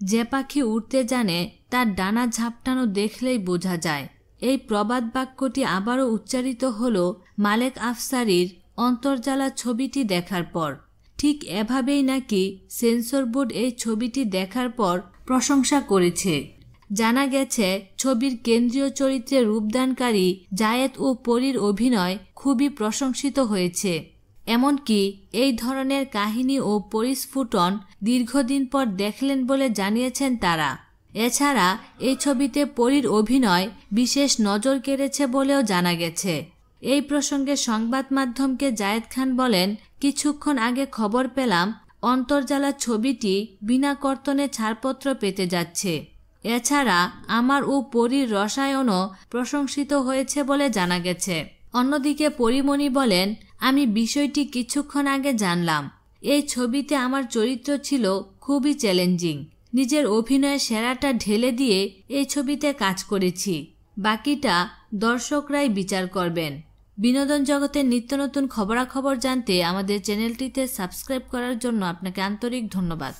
যে পাখি উড়তে জানে, তার ডানা ঝাপটানো দেখলেই বোঝা যায়। এই প্রবাদ বাক্যটি আবারও উচ্চারিত হল মালেক আফসারির অন্তর্জালা ছবিটি দেখার পর। ঠিক এভাবেই নাকি সেন্সর বোর্ড এই ছবিটি দেখার পর প্রশংসা করেছে। জানা গেছে, ছবির কেন্দ্রীয় চরিত্রে রূপদানকারী জায়েদ ও পরীর অভিনয় খুবই প্রশংসিত হয়েছে। এমনকি এই ধরনের কাহিনী ও পরিস্ফুটন দীর্ঘদিন পর দেখলেন বলে জানিয়েছেন তারা। এছাড়া এই ছবিতে পরীর অভিনয় বিশেষ নজর কেড়েছে বলেও জানা গেছে। এই প্রসঙ্গে সংবাদ মাধ্যমকে জায়েদ খান বলেন, কিছুক্ষণ আগে খবর পেলাম, অন্তর্জালা ছবিটি বিনা কর্তনে ছাড়পত্র পেতে যাচ্ছে। এছাড়া আমার ও পরীর রসায়নও প্রশংসিত হয়েছে বলে জানা গেছে। অন্যদিকে পরিমণি বলেন, আমি বিষয়টি কিছুক্ষণ আগে জানলাম। এই ছবিতে আমার চরিত্র ছিল খুবই চ্যালেঞ্জিং। নিজের অভিনয়ের সেরাটা ঢেলে দিয়ে এই ছবিতে কাজ করেছি। বাকিটা দর্শকরাই বিচার করবেন। বিনোদন জগতের নিত্য নতুন খবরাখবর জানতে আমাদের চ্যানেলটিতে সাবস্ক্রাইব করার জন্য আপনাকে আন্তরিক ধন্যবাদ।